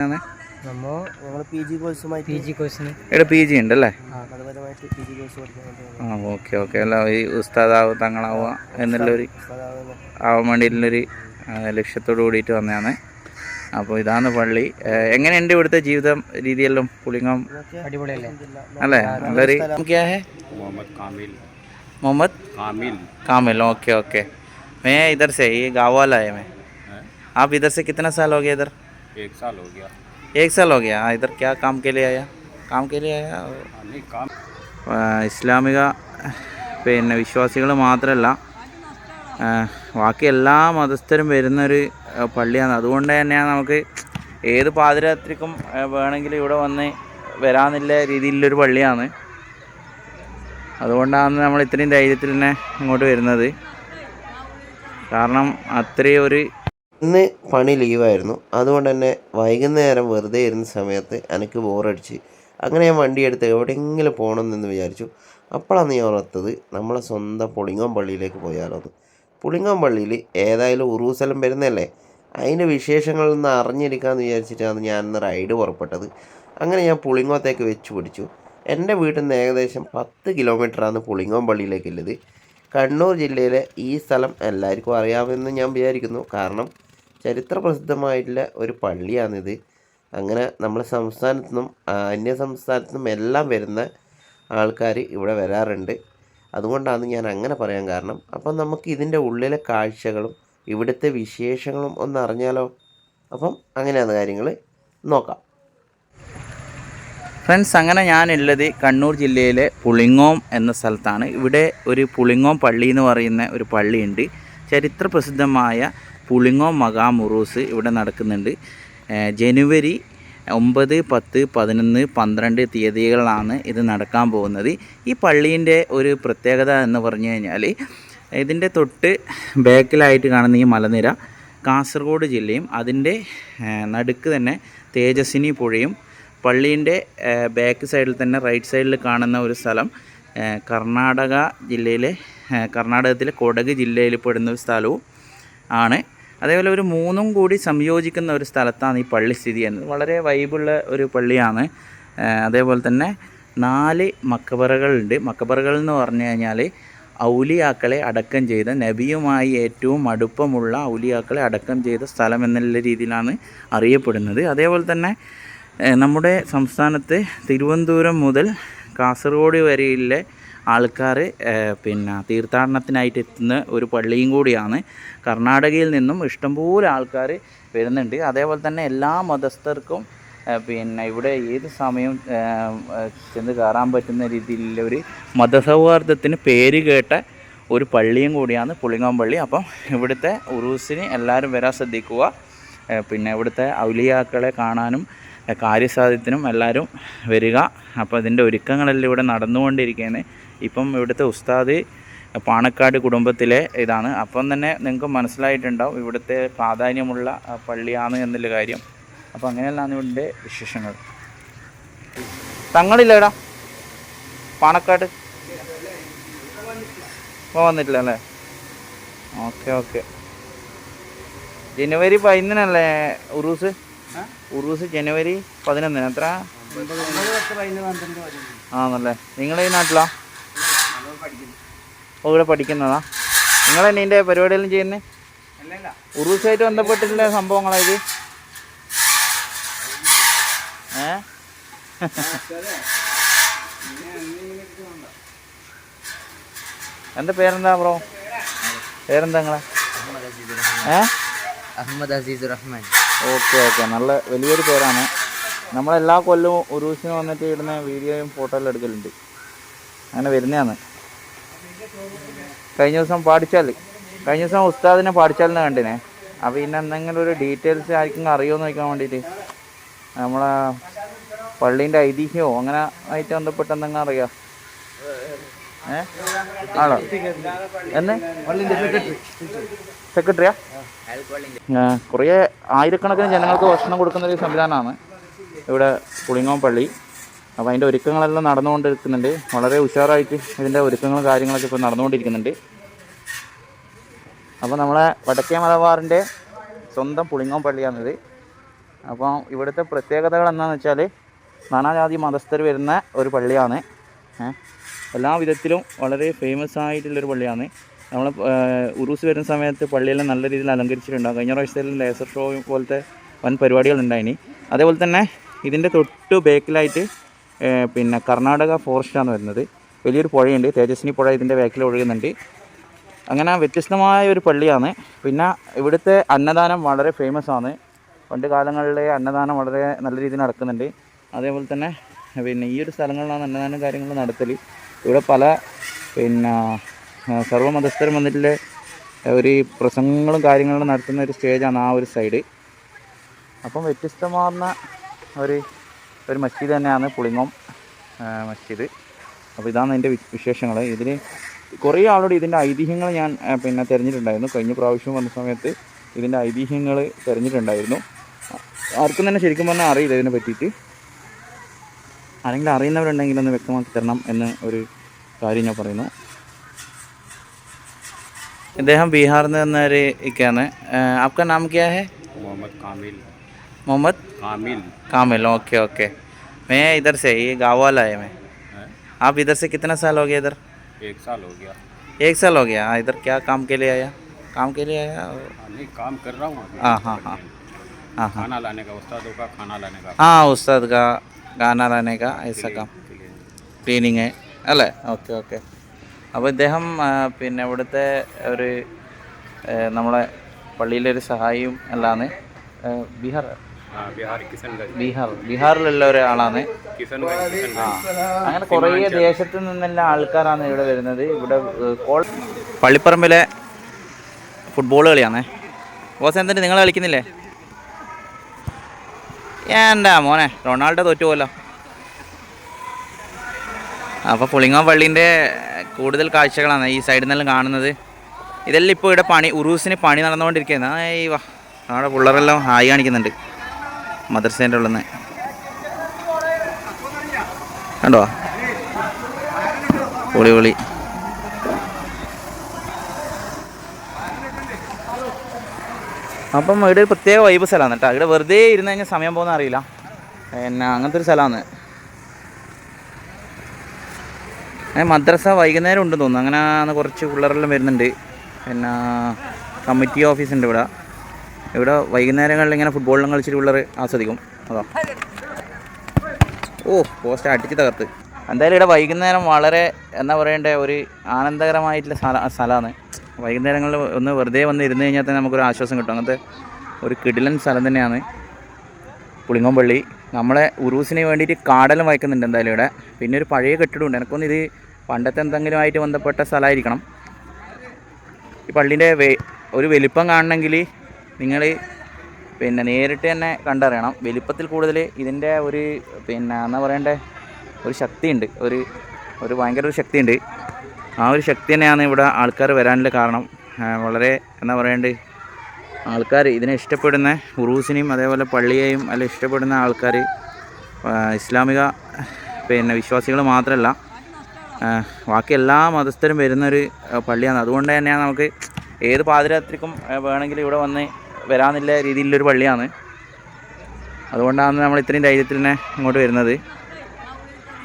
ആണ് നമ്മ ഞങ്ങൾ പി ജി കോഴ്സുമായി പി ജി കോഴ്സിന് ഇവിടെ പി ജി ഉണ്ടല്ലേ മതപരമായിട്ട് പി ജി കോഴ്സ് പഠിക്കാൻ വേണ്ടി ആ ഓക്കെ ഓക്കെ അല്ല ഈ ഉസ്താദാവുക തങ്ങളാവുക എന്നുള്ളൊരു ഉസ്താദാവുന്ന ആവാൻ വേണ്ടിയിട്ടുള്ളൊരു ആ, ലക്ഷ്യത്തോട് കൂടിയിട്ട് വന്നതാണ് അപ്പോൾ ഇതാണ് പള്ളി ഏ, എങ്ങനെയുണ്ട് ഇവിടുത്തെ ജീവിതം രീതിയെല്ലാം പുളിങ്ങം അടിപൊളിയല്ലേ അല്ലേ നല്ലൊരു क्या है मोहम्मद कामिल मोहम्मद कामिल कामिल ओके ओके मैं इधर से ये गाँव वाला है मैं है आप इधर से कितना साल हो गया इधर एक साल हो गया एक साल हो गया हाँ, इधर क्या काम के लिए आया काम के लिए आया और हाँ, नहीं काम ആ, ഇസ്ലാമിക പിന്നെ വിശ്വാസികൾ മാത്രമല്ല ആ, ബാക്കി എല്ലാ മതസ്ഥരും വരുന്നൊരു ആ, പള്ളിയാണ് അതുകൊണ്ട് തന്നെയാണ് നമുക്ക് ഏത് പാതിരാത്രിക്കും ആ, വേണമെങ്കിലും ഇവിടെ വന്ന് വരാമെന്നുള്ള രീതിയിലുള്ളൊരു പള്ളിയാണ് അതുകൊണ്ടാണ് നമ്മൾ ഇത്രയും ധൈര്യത്തിൽ തന്നെ ഇങ്ങോട്ട് വരുന്നത് കാരണം അത്രയും ഒരു ഇന്ന് പണി ലീവായിരുന്നു അതുകൊണ്ട് തന്നെ വൈകുന്നേരം വെറുതെ ഇരുന്ന സമയത്ത് എനിക്ക് ബോറടിച്ച് അങ്ങനെ ഞാൻ വണ്ടി എടുത്ത് എവിടെയെങ്കിലും പോകണമെന്ന് വിചാരിച്ചു. അപ്പോഴാണ് ഞാൻ ഓർത്തത് നമ്മളെ സ്വന്തം പുളിങ്ങോം പള്ളിയിലേക്ക് പോയാലോ പുളിങ്ങോം പള്ളിയിൽ ഏതായാലും ഉറൂസലം വരുന്നല്ലേ അതിന്റെ വിശേഷങ്ങളൊന്ന് അറിഞ്ഞിരിക്കാമെന്ന് വിചാരിച്ചിട്ടാണ് ഞാൻ ഇന്ന് റൈഡ് പുറപ്പെട്ടത്. അങ്ങനെ ഞാൻ പുളിങ്ങോത്തേക്ക് വെച്ച് പിടിച്ചു. എന്റെ വീട്ടിൽ നിന്ന് ഏകദേശം പത്ത് കിലോമീറ്ററാണ് പുളിങ്ങോം പള്ളിയിലേക്കുള്ളത് കണ്ണൂർ ജില്ലയിലെ ഈ സ്ഥലം എല്ലാവർക്കും അറിയാമെന്ന് ഞാൻ വിചാരിക്കുന്നു. കാരണം ചരിത്ര പ്രസിദ്ധമായിട്ടുള്ള ഒരു പള്ളിയാണിത്. അങ്ങനെ നമ്മുടെ സംസ്ഥാനത്തു നിന്നും അന്യ സംസ്ഥാനത്തു നിന്നും എല്ലാം വരുന്ന ആൾക്കാർ ഇവിടെ വരാറുണ്ട്. അതുകൊണ്ടാണ് ഞാൻ അങ്ങനെ പറയാൻ കാരണം. അപ്പം നമുക്ക് ഇതിന്റെ ഉള്ളിലെ കാഴ്ചകളും ഇവിടുത്തെ വിശേഷങ്ങളും ഒന്ന് അറിഞ്ഞാലോ? അപ്പം അങ്ങനെയാണ് കാര്യങ്ങൾ. നോക്കാം. ഫ്രണ്ട്സ് അങ്ങനെ ഞാനുള്ളത് കണ്ണൂർ ജില്ലയിലെ പുളിങ്ങോം എന്ന സ്ഥലത്താണ്. ഇവിടെ ഒരു പുളിങ്ങോം പള്ളി എന്ന് പറയുന്ന ഒരു പള്ളിയുണ്ട്. ചരിത്ര പ്രസിദ്ധമായ പുളിങ്ങോം മകാ മുറൂസ് ഇവിടെ നടക്കുന്നുണ്ട്. ജനുവരി ഒമ്പത് പത്ത് പതിനൊന്ന് പന്ത്രണ്ട് തീയതികളിലാണ് ഇത് നടക്കാൻ പോകുന്നത്. ഈ പള്ളീന്റെ ഒരു പ്രത്യേകത എന്ന് പറഞ്ഞു കഴിഞ്ഞാൽ ഇതിന്റെ തൊട്ട് ബാക്കിലായിട്ട് കാണുന്ന ഈ മലനിര കാസർഗോഡ് ജില്ലയും അതിന്റെ നടുക്ക് തന്നെ തേജസ്വിനി പുഴയും പള്ളീന്റെ ബാക്ക് സൈഡിൽ തന്നെ റൈറ്റ് സൈഡിൽ കാണുന്ന ഒരു സ്ഥലം. കർണാടക ജില്ലയിലെ കർണാടകത്തിലെ കൊടക് ജില്ലയിൽ പെടുന്ന ഒരു സ്ഥലവും ആണ്. അതേപോലെ ഒരു മൂന്നും കൂടി സംയോജിക്കുന്ന ഒരു സ്ഥലത്താണ് ഈ പള്ളി സ്ഥിതി ചെയ്യുന്നത്. വളരെ വൈബുള്ള ഒരു പള്ളിയാണ്. അതേപോലെ തന്നെ നാല് മക്കബറകളുണ്ട്. മക്കബറകൾ എന്ന് പറഞ്ഞു കഴിഞ്ഞാൽ ഔലിയാക്കളെ അടക്കം ചെയ്ത നബിയുമായി ഏറ്റവും അടുപ്പമുള്ള ഔലിയാക്കളെ അടക്കം ചെയ്ത സ്ഥലം എന്നുള്ള രീതിയിലാണ് അറിയപ്പെടുന്നത്. അതേപോലെ തന്നെ നമ്മുടെ സംസ്ഥാനത്ത് തിരുവനന്തപുരം മുതൽ കാസർഗോഡ് വരെയുള്ള ആൾക്കാർ പിന്നെ തീർത്ഥാടനത്തിനായിട്ട് എത്തുന്ന ഒരു പള്ളിയും കൂടിയാണ്. കർണാടകയിൽ നിന്നും ഇഷ്ടംപോലെ ആൾക്കാർ വരുന്നുണ്ട്. അതേപോലെ തന്നെ എല്ലാ മതസ്ഥർക്കും പിന്നെ ഇവിടെ ഏത് ഏഹ് ചെന്ന് കയറാൻ പറ്റുന്ന രീതിയിലുള്ള ഒരു മതസൗഹാർദ്ദത്തിന് പേര് കേട്ട ഒരു പള്ളിയും കൂടിയാണ് പുളിങ്ങോം പള്ളി. അപ്പം ഇവിടുത്തെ ഉറൂസിന് എല്ലാവരും വരാൻ ശ്രദ്ധിക്കുക. പിന്നെ ഇവിടുത്തെ ഔലിയാക്കളെ കാണാനും കാര്യസാധ്യത്തിനും എല്ലാവരും വരിക. അപ്പോൾ ഇതിന്റെ ഒരുക്കങ്ങളെല്ലാം ഇവിടെ നടന്നുകൊണ്ടിരിക്കുകയാണ്. ഇപ്പം ഇവിടുത്തെ ഉസ്താദ് പാണക്കാട് കുടുംബത്തിലെ ഇതാണ്. അപ്പം തന്നെ നിങ്ങൾക്ക് മനസ്സിലായിട്ടുണ്ടാവും ഇവിടുത്തെ പ്രാധാന്യമുള്ള പള്ളിയാണ് എന്നുള്ള കാര്യം. അപ്പം അങ്ങനെയെല്ലാം ഇവിടുത്തെ വിശേഷങ്ങൾ. തങ്ങളില്ലേടാ? പാണക്കാട്? ഇപ്പോൾ വന്നിട്ടില്ല അല്ലേ ഓക്കെ ഓക്കെ. ജനുവരി പതിനല്ലേ ഉറൂസ്? ഉറൂസ് ജനുവരി പതിനൊന്നിന്. എത്ര? ആണല്ലേ. നിങ്ങൾ ഈ നാട്ടിലോ? ഓ ഇവിടെ പഠിക്കുന്നതാ. നിങ്ങൾ തന്നെ ഇതിന്റെ പരിപാടിയെല്ലാം ചെയ്യുന്നേ? ഉറൂസായിട്ട് ബന്ധപ്പെട്ടിട്ടുള്ള സംഭവങ്ങളായത് ഏ? എന്റെ പേരെന്താ ബ്രോ? പേരെന്താ നിങ്ങളെ? ഏ? അഹമ്മദ് അസീസ് റഹ്മാൻ. Okay okay. നല്ല വലിയൊരു പേരാണ്. നമ്മളെല്ലാ കൊല്ലവും ദിവസം വന്നിട്ട് ഇടുന്ന വീഡിയോയും ഫോട്ടോ എല്ലാം എടുക്കലുണ്ട്. അങ്ങനെ വരുന്നതാണ്. കഴിഞ്ഞ ദിവസം പാടിച്ചാൽ കഴിഞ്ഞ ദിവസം ഉസ്താദിനെ പാടിച്ചാലിനെ കണ്ടിനെ? അപ്പോൾ പിന്നെ എന്തെങ്കിലും ഒരു ഡീറ്റെയിൽസ് ആർക്കും അറിയുമോ നോക്കാൻ വേണ്ടിയിട്ട്. നമ്മളെ പള്ളീന്റെ ഐതിഹ്യമോ അങ്ങനെ ആയിട്ട് ബന്ധപ്പെട്ട് എന്തെങ്കിലും അറിയാം? ഏ? ആണോ? എന്നെ? സെക്രട്ടറിയാ കുറേ ആയിരക്കണക്കിന് ജനങ്ങൾക്ക് ഭക്ഷണം കൊടുക്കുന്ന ഒരു സംവിധാനമാണ് ഇവിടെ പുളിങ്ങോം പള്ളി അപ്പോൾ അതിന്റെ ഒരുക്കങ്ങളെല്ലാം നടന്നുകൊണ്ടിരിക്കുന്നുണ്ട്. വളരെ ഉഷാറായിട്ട് ഇതിന്റെ ഒരുക്കങ്ങളും കാര്യങ്ങളൊക്കെ ഇപ്പോൾ നടന്നുകൊണ്ടിരിക്കുന്നുണ്ട്. അപ്പോൾ നമ്മളെ വടക്കേ മലബാറിന്റെ സ്വന്തം പുളിങ്ങോം പള്ളിയാണിത് അപ്പോൾ ഇവിടുത്തെ പ്രത്യേകതകൾ എന്താണെന്ന് വെച്ചാൽ നാനാജാതി മതസ്ഥർ വരുന്ന ഒരു പള്ളിയാണ്. എല്ലാ വിധത്തിലും വളരെ ഫേമസ് ആയിട്ടുള്ളൊരു പള്ളിയാണ്. നമ്മൾ ഉറൂസ് വരുന്ന സമയത്ത് പള്ളിയെല്ലാം നല്ല രീതിയിൽ അലങ്കരിച്ചിട്ടുണ്ടാകും കഴിഞ്ഞ പ്രാവശ്യത്തിൽ ലേസർ ഷോ പോലത്തെ വൻ പരിപാടികൾ ഉണ്ടായിനി അതേപോലെ തന്നെ ഇതിന്റെ തൊട്ട് ബേക്കിലായിട്ട് പിന്നെ കർണാടക ഫോറസ്റ്റാണ് വരുന്നത്. വലിയൊരു പുഴയുണ്ട്. തേജസ്വിനി പുഴ ഇതിന്റെ ബാക്കിൽ ഒഴുകുന്നുണ്ട്. അങ്ങനെ വ്യത്യസ്തമായ ഒരു പള്ളിയാണ്. പിന്നെ ഇവിടുത്തെ അന്നദാനം വളരെ ഫേമസ് ആണ്. പണ്ട് കാലങ്ങളിലെ അന്നദാനം വളരെ നല്ല രീതിയിൽ നടക്കുന്നുണ്ട്. അതേപോലെ തന്നെ പിന്നെ ഈ ഒരു സ്ഥലങ്ങളിലാണ് അന്നദാനം കാര്യങ്ങൾ നടത്തൽ ഇവിടെ പല പിന്നെ സർവമതസ്ഥരും വന്നിട്ടുള്ള ഒരു പ്രസംഗങ്ങളും കാര്യങ്ങളും നടത്തുന്ന ഒരു സ്റ്റേജാണ് ആ ഒരു സൈഡ് അപ്പം വ്യത്യസ്തമാർന്ന ഒരു ഒരു മസ്ജിദ് തന്നെയാണ് പുളിങ്ങോം മസ്ജിദ്. അപ്പോൾ ഇതാണ് എന്റെ വിശേഷങ്ങൾ ഇതിൽ കുറേ ആളോട് ഇതിന്റെ ഐതിഹ്യങ്ങൾ ഞാൻ പിന്നെ തിരഞ്ഞിട്ടുണ്ടായിരുന്നു കഴിഞ്ഞ പ്രാവശ്യം വന്ന സമയത്ത് ഇതിന്റെ ഐതിഹ്യങ്ങൾ തിരഞ്ഞിട്ടുണ്ടായിരുന്നു ആർക്കും തന്നെ ശരിക്കും പറഞ്ഞാൽ അറിയില്ല ഇതിനെ പറ്റിയിട്ട്. ആരെങ്കിലും അറിയുന്നവരുണ്ടെങ്കിൽ ഒന്ന് വ്യക്തമാക്കി തരണം എന്ന് ഒരു കാര്യം ഞാൻ പറയുന്നു. ഇദ്ദേഹം ബീഹാറിൽ നിന്ന് വന്ന ഒരു ഇക്കാണ് ആപ്ക നാം ക്യാ ഹെ मोहम्मद कामिल മുഹമ്മദ് कामिल कामिल ओके ओके मैं इधर से ये गाँव वाला है मैं है आप इधर से कितना साल हो गया इधर एक साल हो गया एक साल हो गया हाँ, इधर क्या काम के लिए आया काम के लिए आया हाँ, नहीं काम कर रहा हूँ अभी। हाँ हाँ हाँ हाँ हाँ खाना लाने का उस्तादों का खाना लाने का हाँ उस्ताद का गाना लाने का ऐसा काम ക്ലീനിങ് അല്ലേ ഓക്കെ ഓക്കെ അപ്പോൾ ഇദ്ദേഹം പിന്നെ ഇവിടുത്തെ ഒരു നമ്മളെ പള്ളിയിലൊരു സഹായിയും അല്ലാന്ന് ബീഹാർ ബീഹാർ ബീഹാറിലുള്ള ഒരാളാണ് അങ്ങനെ കുറേ ദേശത്തു നിന്നെല്ലാം ആൾക്കാരാണ് ഇവിടെ വരുന്നത്. ഇവിടെ കോൾ പള്ളിപ്പറമ്പിലെ ഫുട്ബോൾ കളിയാണേ. ഓസനത്തിന്റെ നിങ്ങൾ കളിക്കുന്നില്ലേ? എന്താ മോനെ റൊണാൾഡോ തോറ്റുപോലോ അപ്പൊ പുളിങ്ങോ പള്ളിന്റെ കൂടുതൽ കാഴ്ചകളാണ് ഈ സൈഡിൽ നിന്നെല്ലാം കാണുന്നത്. ഇതെല്ലാം ഇപ്പോൾ ഇവിടെ പണി ഉറൂസിന് പണി നടന്നുകൊണ്ടിരിക്കുന്നത് ഈ വാ നമ്മുടെ പിള്ളേരെല്ലാം ഹായ് കാണിക്കുന്നുണ്ട്. മദർസേന്റെ ഉള്ളിൽ നിന്ന് കണ്ടോ? പൊളി പൊളി. അപ്പം ഇവിടെ ഒരു പ്രത്യേക വൈബ് സ്ഥലമാണ് കേട്ടോ. ഇവിടെ വെറുതെ ഇരുന്ന് കഴിഞ്ഞാൽ സമയം പോകുന്ന അറിയില്ല പിന്നെ അങ്ങനത്തെ ഒരു സ്ഥലമാണ് ഏ, മദ്രസ വൈകുന്നേരം ഉണ്ടെന്ന് തോന്നുന്നു. അങ്ങനെ അന്ന് കുറച്ച് പിള്ളേരെല്ലാം വരുന്നുണ്ട്. പിന്നെ കമ്മിറ്റി ഓഫീസ് ഉണ്ട് ഇവിടെ. ഇവിടെ വൈകുന്നേരങ്ങളിൽ ഇങ്ങനെ ഫുട്ബോളിലും കളിച്ചിട്ട് പിള്ളേർ ആസ്വദിക്കും. അതോ. ഓ പോസ്റ്റ് അടിച്ച് തകർത്ത്. എന്തായാലും ഇവിടെ വൈകുന്നേരം വളരെ എന്താ പറയേണ്ട ഒരു ആനന്ദകരമായിട്ടുള്ള സ്ഥല സ്ഥലമാണ്. വൈകുന്നേരങ്ങളിൽ ഒന്ന് വെറുതെ വന്ന് ഇരുന്ന് കഴിഞ്ഞാൽ തന്നെ നമുക്കൊരു ആശ്വാസം കിട്ടും. അങ്ങനത്തെ ഒരു കിടിലൻ സ്ഥലം തന്നെയാണ്. പുളിങ്ങോമ്പള്ളി നമ്മളെ ഉറൂസിന് വേണ്ടിയിട്ട് കാടലും വായിക്കുന്നുണ്ട് എന്തായാലും ഇവിടെ. പിന്നെ ഒരു പഴയ കെട്ടിടമുണ്ട്. എനിക്കൊന്ന് ഇത് പണ്ടത്തെ എന്തെങ്കിലും ആയിട്ട് ബന്ധപ്പെട്ട സ്ഥലമായിരിക്കണം. ഈ പള്ളീന്റെ ഒരു വലിപ്പം കാണണമെങ്കിൽ നിങ്ങൾ പിന്നെ നേരിട്ട് തന്നെ കണ്ടറിയണം. വലിപ്പത്തിൽ കൂടുതൽ ഇതിന്റെ ഒരു പിന്നെ എന്താ പറയണ്ടേ? ഒരു ശക്തിയുണ്ട്. ഒരു ഒരു ഭയങ്കര ഒരു ശക്തിയുണ്ട്. ആ ഒരു ശക്തി തന്നെയാണ് ഇവിടെ ആൾക്കാർ വരാനുള്ള കാരണം. വളരെ എന്താ പറയണ്ടേ? ആൾക്കാർ ഇതിനെ ഇഷ്ടപ്പെടുന്ന ഉറൂസിനെയും അതേപോലെ പള്ളിയെയും അല്ല ഇഷ്ടപ്പെടുന്ന ആൾക്കാർ ഇസ്ലാമിക പിന്നെ വിശ്വാസികൾ മാത്രമല്ല ബാക്കി എല്ലാ മതസ്ഥരും വരുന്നൊരു പള്ളിയാണ്. അതുകൊണ്ട് തന്നെയാണ് നമുക്ക് ഏത് പാതിരാത്രിക്കും വേണമെങ്കിൽ ഇവിടെ വന്ന് വരാനില്ല രീതിയിലുള്ളൊരു പള്ളിയാണ്. അതുകൊണ്ടാണ് നമ്മൾ ഇത്രയും ധൈര്യത്തിൽ തന്നെ ഇങ്ങോട്ട് വരുന്നത്.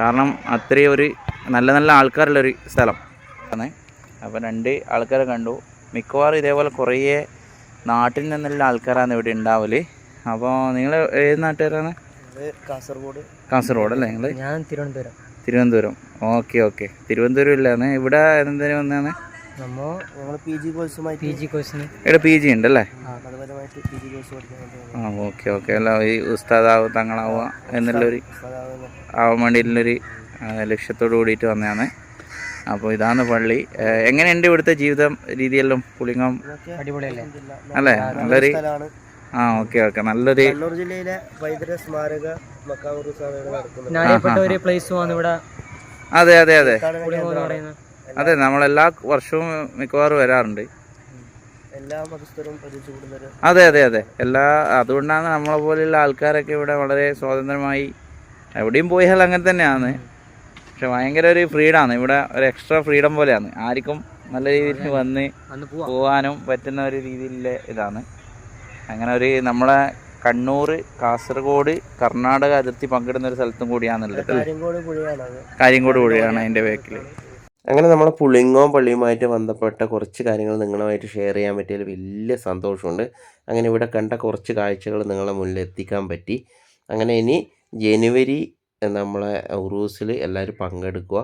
കാരണം അത്രയും ഒരു നല്ല നല്ല ആൾക്കാരുള്ളൊരു സ്ഥലം. ആണ് അപ്പോൾ രണ്ട് ആൾക്കാരെ കണ്ടു. മിക്കവാറും ഇതേപോലെ കുറേ നാട്ടിൽ നിന്നുള്ള ആൾക്കാരാണ് ഇവിടെ ഉണ്ടാവൽ. അപ്പോൾ നിങ്ങൾ ഏത് നാട്ടുകാരാണ്? കാസർഗോഡ്. കാസർഗോഡ് അല്ലേ നിങ്ങൾ ഞാൻ തിരുവനന്തപുരം. തിരുവനന്തപുരം. Okay okay. തിരുവനന്തപുരം ഇല്ലാന്ന് ഇവിടെ എന്തിനു വന്നാണ് ഉസ്താദാവ് ഇവിടെ പി ജി ഉണ്ടല്ലേ ആ. Okay okay. അല്ല ഈ ഉസ്താദാവുക തങ്ങളാവുക എന്നുള്ളൊരു ആവാൻ വേണ്ടിയിട്ടുള്ളൊരു ലക്ഷ്യത്തോട് കൂടിയിട്ട് വന്നതാണ്. അപ്പോൾ ഇതാണ് പള്ളി. എങ്ങനെയുണ്ട് ഇവിടുത്തെ ജീവിതം രീതിയെല്ലാം? പുളിങ്ങം? അല്ലേ? നല്ലൊരു ആ ഓക്കെ ഓക്കെ. നല്ലൊരു കണ്ണൂർ ജില്ലയിലെ സ്മാരക അതെ അതെ അതെ. അതെ നമ്മളെല്ലാ വർഷവും മിക്കവാറും വരാറുണ്ട്. അതെ അതെ അതെ. എല്ലാ അതുകൊണ്ടാണ് നമ്മളെ പോലെയുള്ള ആൾക്കാരൊക്കെ ഇവിടെ വളരെ സ്വാതന്ത്ര്യമായി എവിടെയും പോയാൽ അങ്ങനെ തന്നെയാണ്. പക്ഷെ ഭയങ്കര ഒരു ഫ്രീഡമാണ് ഇവിടെ ഒരു എക്സ്ട്രാ ഫ്രീഡം പോലെയാണ്. ആർക്കും നല്ല രീതിയിൽ വന്ന് പോകാനും പറ്റുന്ന ഒരു രീതിയിലെ ഇതാണ്. അങ്ങനെ ഒരു നമ്മളെ കണ്ണൂർ കാസർഗോഡ് കർണാടക അതിർത്തി പങ്കിടുന്ന ഒരു സ്ഥലത്തും കൂടിയാണുള്ളത്. കാര്യങ്കോട് പുഴയാണ് അതിന്റെ ബാക്കിൽ അങ്ങനെ നമ്മളെ പുളിങ്ങോം പള്ളിയുമായിട്ട് ബന്ധപ്പെട്ട കുറച്ച് കാര്യങ്ങൾ നിങ്ങളുമായിട്ട് ഷെയർ ചെയ്യാൻ പറ്റിയതിൽ വലിയ സന്തോഷമുണ്ട്. അങ്ങനെ ഇവിടെ കണ്ട കുറച്ച് കാഴ്ചകൾ നിങ്ങളെ മുന്നിൽ എത്തിക്കാൻ പറ്റി. അങ്ങനെ ഇനി ജനുവരി നമ്മളെ ഉറൂസിൽ എല്ലാവരും പങ്കെടുക്കുക.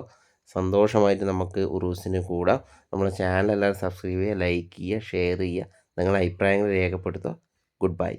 സന്തോഷമായിട്ട് നമുക്ക് ഉറൂസിന് കൂടാം. നമ്മളെ ചാനൽ എല്ലാവരും സബ്സ്ക്രൈബ് ചെയ്യുക ലൈക്ക് ചെയ്യുക ഷെയർ ചെയ്യുക. നിങ്ങളുടെ അഭിപ്രായങ്ങൾ രേഖപ്പെടുത്തുക. Good bye.